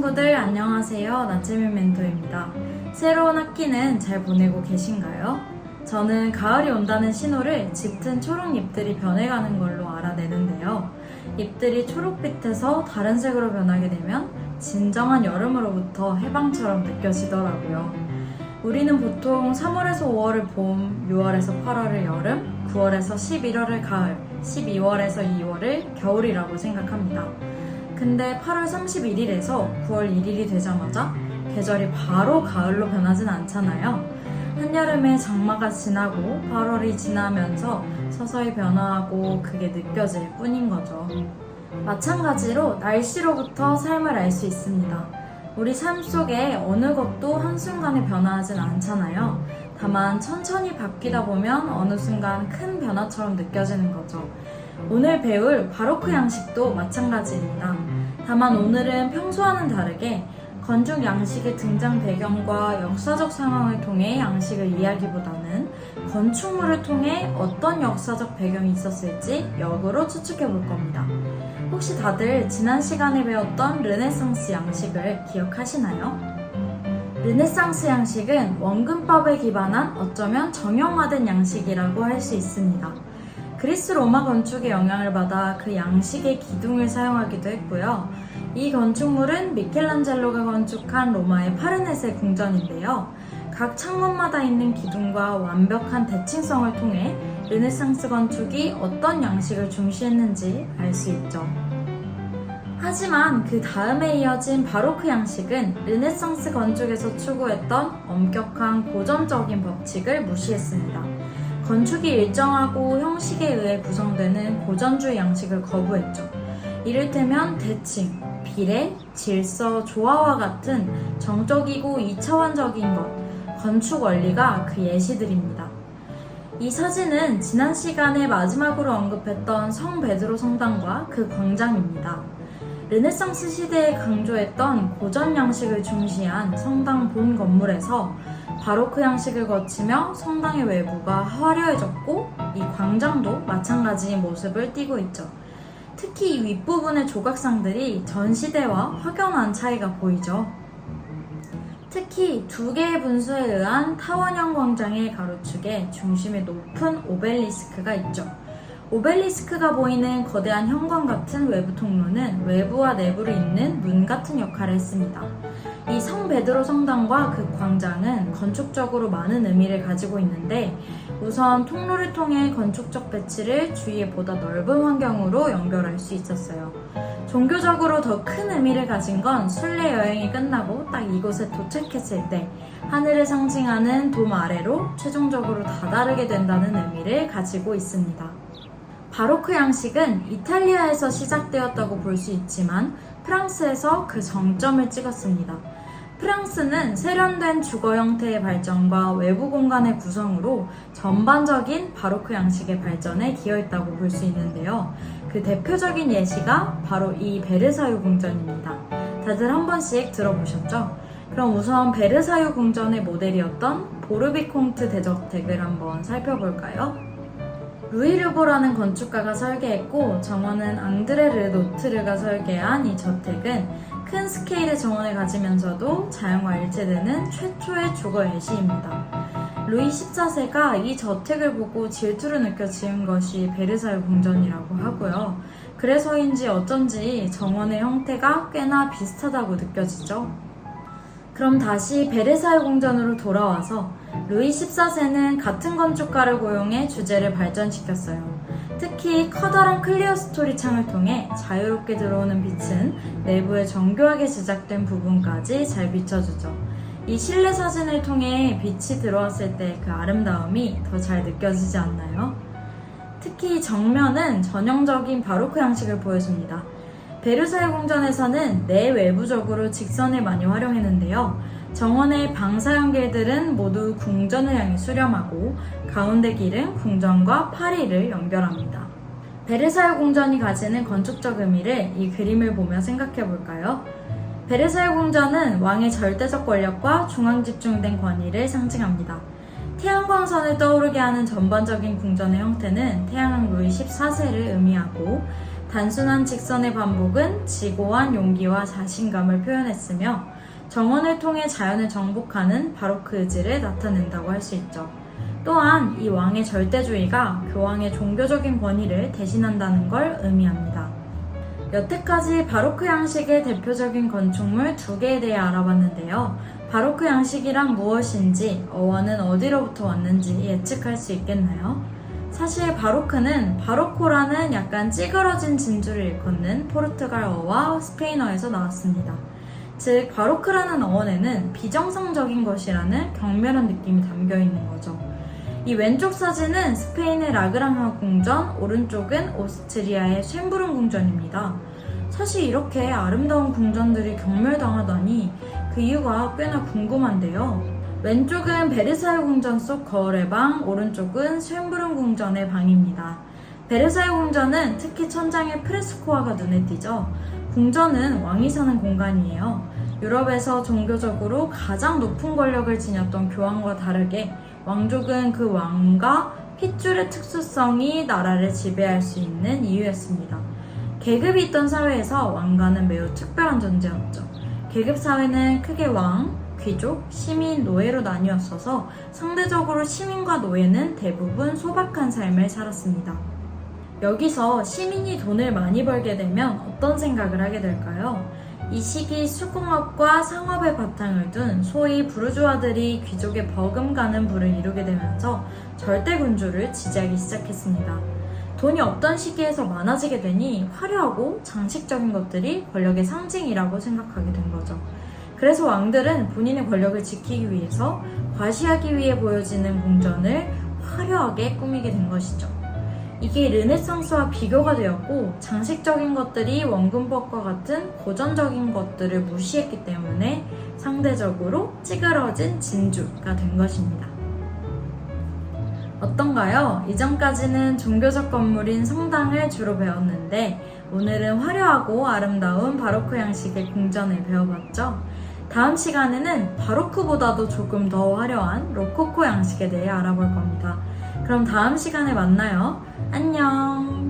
친구들 안녕하세요. 나채민 멘토입니다. 새로운 학기는 잘 보내고 계신가요? 저는 가을이 온다는 신호를 짙은 초록 잎들이 변해가는 걸로 알아내는데요. 잎들이 초록빛에서 다른 색으로 변하게 되면 진정한 여름으로부터 해방처럼 느껴지더라고요. 우리는 보통 3월에서 5월을 봄, 6월에서 8월을 여름, 9월에서 11월을 가을, 12월에서 2월을 겨울이라고 생각합니다. 근데 8월 31일에서 9월 1일이 되자마자 계절이 바로 가을로 변하진 않잖아요. 한여름에 장마가 지나고 8월이 지나면서 서서히 변화하고 그게 느껴질 뿐인 거죠. 마찬가지로 날씨로부터 삶을 알 수 있습니다. 우리 삶 속에 어느 것도 한순간에 변화하진 않잖아요. 다만 천천히 바뀌다 보면 어느 순간 큰 변화처럼 느껴지는 거죠. 오늘 배울 바로크 양식도 마찬가지입니다. 다만 오늘은 평소와는 다르게 건축 양식의 등장 배경과 역사적 상황을 통해 양식을 이야기보다는 건축물을 통해 어떤 역사적 배경이 있었을지 역으로 추측해 볼 겁니다. 혹시 다들 지난 시간에 배웠던 르네상스 양식을 기억하시나요? 르네상스 양식은 원근법에 기반한 어쩌면 정형화된 양식이라고 할 수 있습니다. 그리스 로마 건축의 영향을 받아 그 양식의 기둥을 사용하기도 했고요. 이 건축물은 미켈란젤로가 건축한 로마의 파르네세 궁전인데요. 각 창문마다 있는 기둥과 완벽한 대칭성을 통해 르네상스 건축이 어떤 양식을 중시했는지 알 수 있죠. 하지만 그 다음에 이어진 바로크 양식은 르네상스 건축에서 추구했던 엄격한 고전적인 법칙을 무시했습니다. 건축이 일정하고 형식에 의해 구성되는 고전주의 양식을 거부했죠. 이를테면 대칭, 비례, 질서, 조화와 같은 정적이고 2차원적인 것, 건축 원리가 그 예시들입니다. 이 사진은 지난 시간에 마지막으로 언급했던 성 베드로 성당과 그 광장입니다. 르네상스 시대에 강조했던 고전 양식을 중시한 성당 본 건물에서 바로크 양식을 거치며 성당의 외부가 화려해졌고 이 광장도 마찬가지인 모습을 띠고 있죠. 특히 이 윗부분의 조각상들이 전 시대와 확연한 차이가 보이죠. 특히 두 개의 분수에 의한 타원형 광장의 가로축에 중심에 높은 오벨리스크가 있죠. 오벨리스크가 보이는 거대한 형광 같은 외부 통로는 외부와 내부를 잇는 문 같은 역할을 했습니다. 이 성 베드로 성당과 그 광장은 건축적으로 많은 의미를 가지고 있는데 우선 통로를 통해 건축적 배치를 주위에 보다 넓은 환경으로 연결할 수 있었어요. 종교적으로 더 큰 의미를 가진 건 순례 여행이 끝나고 딱 이곳에 도착했을 때 하늘을 상징하는 돔 아래로 최종적으로 다다르게 된다는 의미를 가지고 있습니다. 바로크 양식은 이탈리아에서 시작되었다고 볼 수 있지만 프랑스에서 그 정점을 찍었습니다. 프랑스는 세련된 주거 형태의 발전과 외부 공간의 구성으로 전반적인 바로크 양식의 발전에 기여했다고 볼 수 있는데요. 그 대표적인 예시가 바로 이 베르사유 궁전입니다. 다들 한 번씩 들어보셨죠? 그럼 우선 베르사유 궁전의 모델이었던 보르비콩트 대저택을 한번 살펴볼까요? 루이 르보라는 건축가가 설계했고 정원은 앙드레 르 노트르가 설계한 이 저택은 큰 스케일의 정원을 가지면서도 자연과 일체되는 최초의 주거 예시입니다. 루이 14세가 이 저택을 보고 질투를 느껴 지은 것이 베르사유 궁전이라고 하고요. 그래서인지 어쩐지 정원의 형태가 꽤나 비슷하다고 느껴지죠. 그럼 다시 베르사유 궁전으로 돌아와서 루이 14세는 같은 건축가를 고용해 주제를 발전시켰어요. 특히 커다란 클리어 스토리 창을 통해 자유롭게 들어오는 빛은 내부에 정교하게 제작된 부분까지 잘 비춰주죠. 이 실내 사진을 통해 빛이 들어왔을 때 그 아름다움이 더 잘 느껴지지 않나요? 특히 정면은 전형적인 바로크 양식을 보여줍니다. 베르사유 궁전에서는 내외부적으로 직선을 많이 활용했는데요. 정원의 방사 연길들은 모두 궁전을 향해 수렴하고 가운데 길은 궁전과 파리를 연결합니다. 베르사유 궁전이 가지는 건축적 의미를 이 그림을 보며 생각해 볼까요? 베르사유 궁전은 왕의 절대적 권력과 중앙 집중된 권위를 상징합니다. 태양광선을 떠오르게 하는 전반적인 궁전의 형태는 태양왕 루이 14세를 의미하고 단순한 직선의 반복은 지고한 용기와 자신감을 표현했으며 정원을 통해 자연을 정복하는 바로크 의지를 나타낸다고 할 수 있죠. 또한 이 왕의 절대주의가 교황의 종교적인 권위를 대신한다는 걸 의미합니다. 여태까지 바로크 양식의 대표적인 건축물 두 개에 대해 알아봤는데요. 바로크 양식이란 무엇인지, 어원은 어디로부터 왔는지 예측할 수 있겠나요? 사실 바로크는 바로코라는 약간 찌그러진 진주를 일컫는 포르투갈어와 스페인어에서 나왔습니다. 즉, 바로크라는 어원에는 비정상적인 것이라는 경멸한 느낌이 담겨 있는 거죠. 이 왼쪽 사진은 스페인의 라그랑하 궁전, 오른쪽은 오스트리아의 쇤브룬 궁전입니다. 사실 이렇게 아름다운 궁전들이 경멸당하다니 그 이유가 꽤나 궁금한데요. 왼쪽은 베르사유 궁전 속 거울의 방, 오른쪽은 쇤브룬 궁전의 방입니다. 베르사유 궁전은 특히 천장에 프레스코화가 눈에 띄죠. 궁전은 왕이 사는 공간이에요. 유럽에서 종교적으로 가장 높은 권력을 지녔던 교황과 다르게 왕족은 그 왕과 핏줄의 특수성이 나라를 지배할 수 있는 이유였습니다. 계급이 있던 사회에서 왕가는 매우 특별한 존재였죠. 계급 사회는 크게 왕, 귀족, 시민, 노예로 나뉘었어서 상대적으로 시민과 노예는 대부분 소박한 삶을 살았습니다. 여기서 시민이 돈을 많이 벌게 되면 어떤 생각을 하게 될까요? 이 시기 수공업과 상업의 바탕을 둔 소위 부르주아들이 귀족의 버금가는 부를 이루게 되면서 절대 군주를 지지하기 시작했습니다. 돈이 없던 시기에서 많아지게 되니 화려하고 장식적인 것들이 권력의 상징이라고 생각하게 된 거죠. 그래서 왕들은 본인의 권력을 지키기 위해서 과시하기 위해 보여지는 궁전을 화려하게 꾸미게 된 것이죠. 이게 르네상스와 비교가 되었고 장식적인 것들이 원근법과 같은 고전적인 것들을 무시했기 때문에 상대적으로 찌그러진 진주가 된 것입니다. 어떤가요? 이전까지는 종교적 건물인 성당을 주로 배웠는데 오늘은 화려하고 아름다운 바로크 양식의 궁전을 배워봤죠? 다음 시간에는 바로크보다도 조금 더 화려한 로코코 양식에 대해 알아볼 겁니다. 그럼 다음 시간에 만나요. 안녕!